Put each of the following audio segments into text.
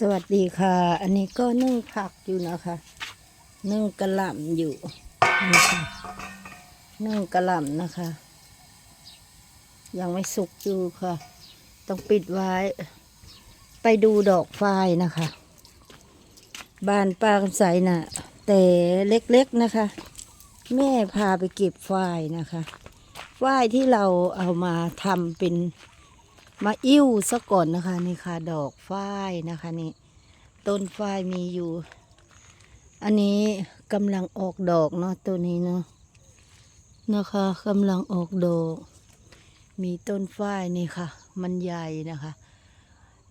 สวัสดีค่ะ อันนี้ก็นึ่งผักอยู่นะคะ นึ่งกระหล่ำอยู่นี่ค่ะนึ่งกระหล่ำนะคะ ยังไม่สุกอยู่ค่ะ ต้องปิดไว้ ไปดูดอกฝ้ายนะคะ บานป้าคำใสน่ะ แต่เล็กๆนะคะ แม่พาไปเก็บฝ้ายนะคะฝ้ายที่เราเอามาทำเป็น มาอิ่วซะก่อนนะคะ นี่ค่ะ ดอกฝ้ายนะคะนี่ต้นฝ้ายมีอยู่ อันนี้กำลังออกดอกเนาะตัวนี้เนาะนะคะกำลังออกดอก มีต้นฝ้ายนี่ค่ะ มันใหญ่นะคะ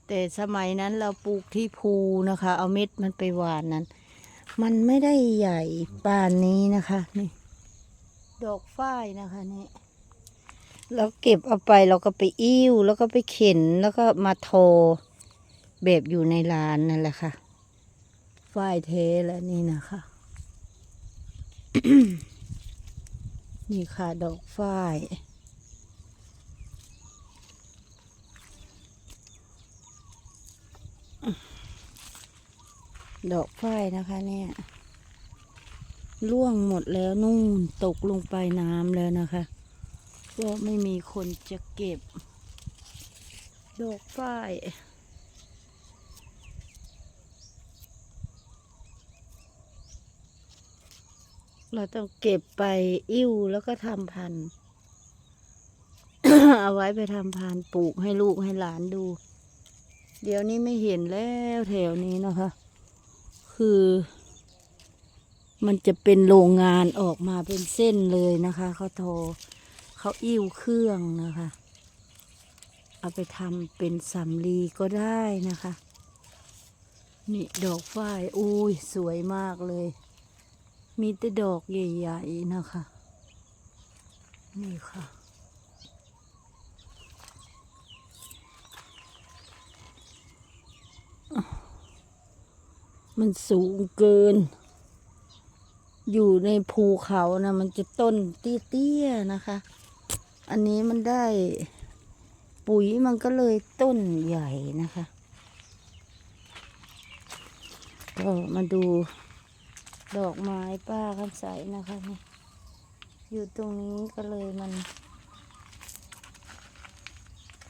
แต่สมัยนั้นเราปลูกที่ภูนะคะ เอาเม็ดมันไปหวานนั้น มันไม่ได้ใหญ่ป่านนี้นะคะ นี่ ดอกฝ้ายนะคะนี่ แล้วเก็บเอาไปเราก็ไปอิ่วแล้วก็ไปเข็นแล้วก็มาโทอแบบอยู่ในร้านนั่นแหละค่ะฝ้ายเทแล้วนี่นะคะ นี่ค่ะดอกฝ้ายดอกฝ้ายนะคะเนี่ยร่วงหมดแล้วนู่นตกลงไปน้ำแล้วนะคะ ก็ไม่มีคนจะเก็บ ดอกฝ้ายเราต้องเก็บไปอิ่วแล้วก็ทำพันธุ์เอาไว้ไปทำพันธุ์ปลูกให้ลูกให้หลานดู เดี๋ยวนี้ไม่เห็นแล้วแถวนี้นะคะ คือ มันจะเป็นโรงงานออกมาเป็นเส้นเลยนะคะเขาโทร เขาอิ่วเครื่องนะคะ เอาไปทำเป็นสำลีก็ได้นะคะ นี่ดอกฝ้ายอุ้ยสวยมากเลย มีแต่ดอกใหญ่ๆนะคะ นี่ค่ะมันสูงเกิน อยู่ในภูเขานะมันจะต้นเตี้ยๆนะคะ อันนี้มันได้ปุ๋ยมันก็เลยต้นใหญ่นะคะ ก็มาดูดอกไม้ป้าคำใสนะคะนี่อยู่ตรงนี้ก็เลยมัน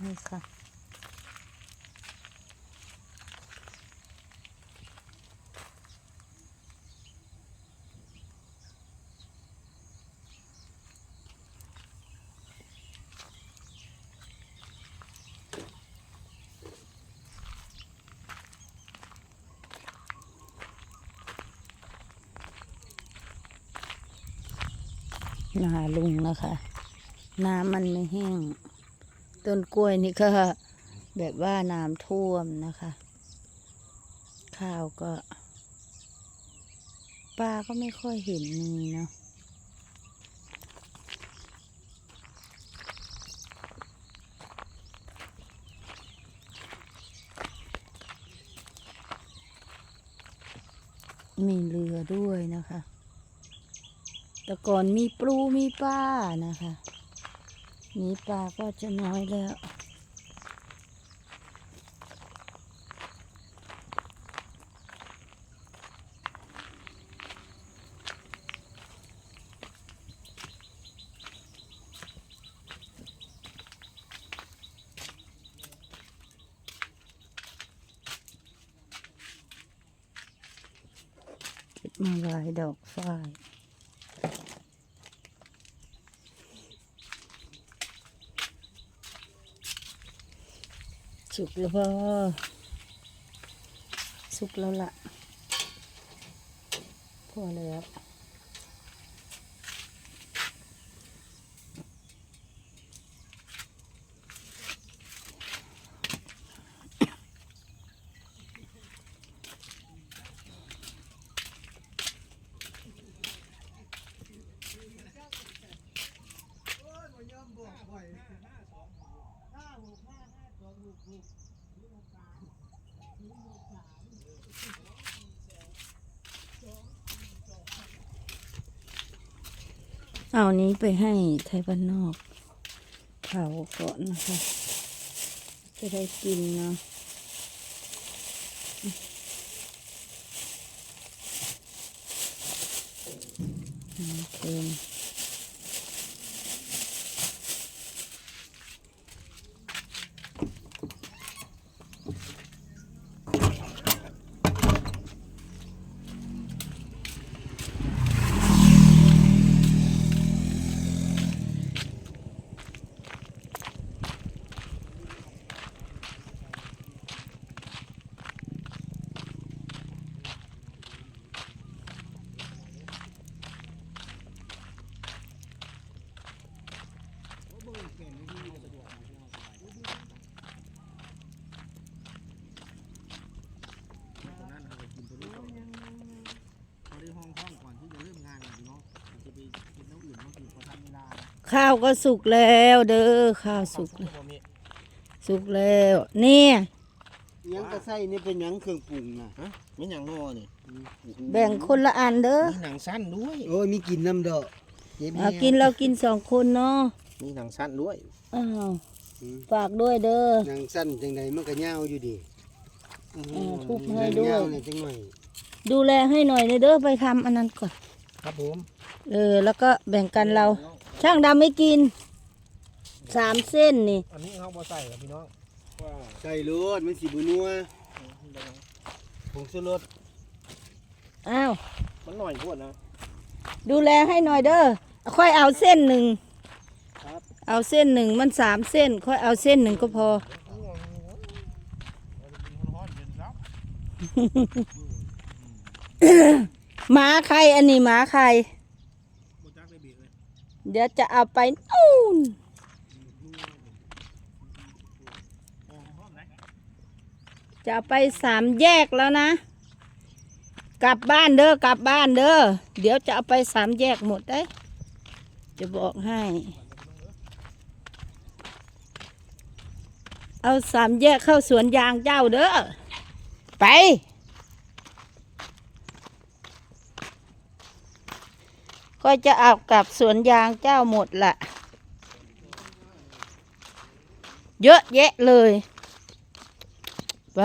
นี่ค่ะ นาลุงนะคะ น้ำมันไม่แห้ง ต้นกล้วยนี่ก็แบบว่าน้ำท่วมนะคะ ข้าวก็ปลาก็ไม่ค่อยเห็นมีเนาะมีเรือด้วยนะคะ แต่ก่อนมีปลูมีปลานะคะ มีปลาก็จะน้อยแล้ว มาลายดอกฝ้าย สุกแล้วพ่อสุกแล้วล่ะพอแล้ว เอานี้ไปให้ไทยบ้านนอกเผาก่อนนะคะ จะได้กินเนาะ โอเค ข้าวก็สุกแล้วเด้อข้าวสุกแล้วสุกแล้วเนี่ยยังกระไส้นี่เป็นหยังเครื่องปรุงนะฮะมีหนังนอนี่แบ่งคนละอันเด้อมีหนังสั้นด้วยโอ้ยมีกินน้ำดอกเย็บเอากินเรากินสองคนเนาะมีหนังสั้นด้วยอ้าวฝากด้วยเด้อหนังสั้นจังใดมันก็ยาวอยู่ดีเออทุบให้ด้วยยาวเนี่ยจังหน่อยดูแลให้หน่อยนะเด้อไปทำอันนั้นก่อน ครับผมเออ แล้วก็แบ่งกันเรา ช่างดำไม่กินสามเส้นนี่ อันนี้เขาบ่ใส่ครับพี่น้องว่าใส่รสมันสีบุนัวผงชูรสอ้าว มันหน่อยพวดนะ ดูแลให้หน่อยเด้อค่อยเอาเส้นหนึ่งครับ เอาเส้นหนึ่งมันสามเส้น ค่อยเอาเส้นหนึ่งก็พอ หมาใครอันนี้หมาใคร เดี๋ยวจะเอาไปนู่นจะเอาไปสามแยกแล้วนะ กลับบ้านเด้อกลับบ้านเด้อเดี๋ยวจะเอาไปสามแยกหมดได้ จะบอกให้ เอาสามแยกเข้าสวนยางเจ้าเด้อไป ก็จะเอากับสวนยางเจ้าหมดละเยอะแยะเลยไป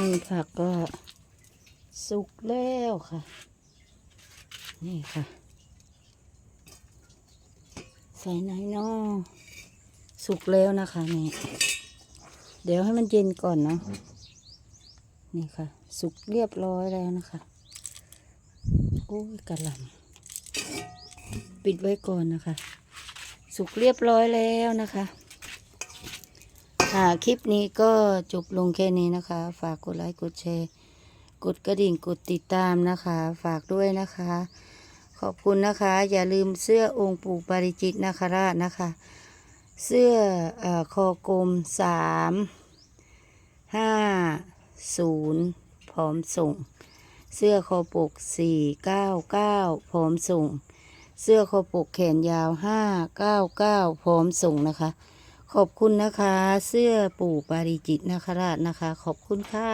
นี่ค่ะก็สุกแล้วค่ะ นี่ค่ะ ใส่ไหนเนาะสุกแล้วนะคะนี่เดี๋ยวให้มันเย็นก่อนเนาะนี่ค่ะ สุกเรียบร้อยแล้วนะคะโอ้ยกระหลำปิดไว้ก่อนนะคะ สุกเรียบร้อยแล้วนะคะ ค่ะคลิปนี้ก็จบลงแค่นี้นะคะ ฝากกดไลค์กดแชร์ กดกระดิ่งกดติดตามนะคะ ฝากด้วยนะคะ ขอบคุณนะคะ อย่าลืมเสื้อองค์ปู่ปาริจิตนาคราชนะคะ เสื้ออคอกลมสามห้าศูนย์พร้อมส่ง เสื้อคอปกสี่เก้าเก้าพร้อมส่ง เสื้อคอปกแขนยาวห้าเก้าเก้าพร้อมส่งนะคะ ขอบคุณนะคะ เสื้อปู่ปาริจิตนาคราชนะคะ ขอบคุณค่ะ